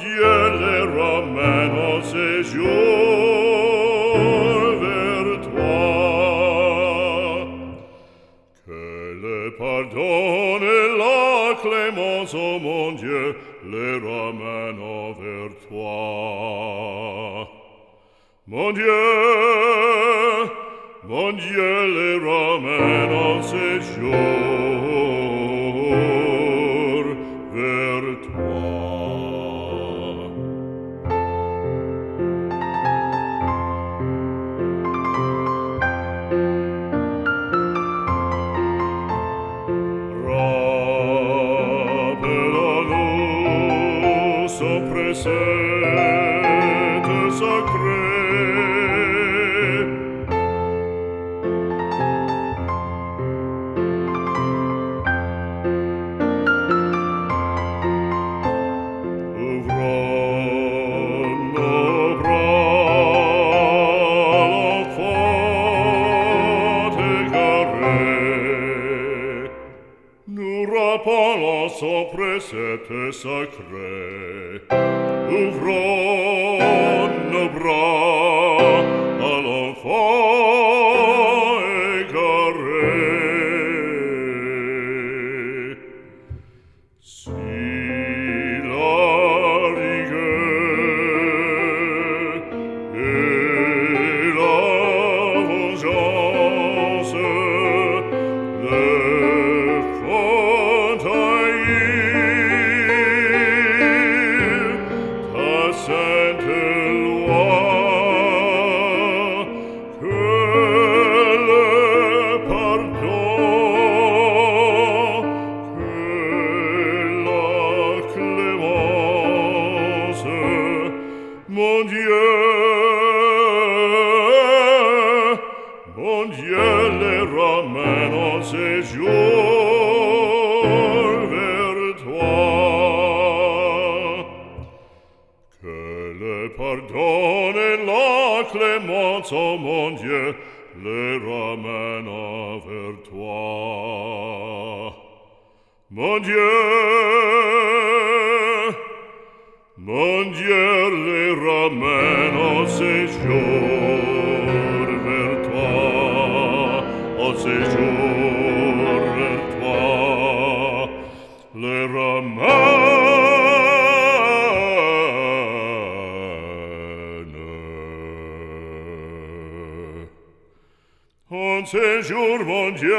Dieu les ramène en séjour vers toi. Que le pardon et la clémence, ô oh mon Dieu, les ramène envers toi. Mon Dieu, mon Dieu, les ramène en séjour presente sacre. Nura palazzo presete sacre, uvron, nubron, Mon Dieu, les Romains en séjour vers toi. Que le pardon et la clémence, oh mon Dieu, les ramènent vers toi. Mon Dieu, mon Dieu, meno Seigneur vers toi, ô Seigneur vers toi, le ramène. Un Seigneur, mon Dieu,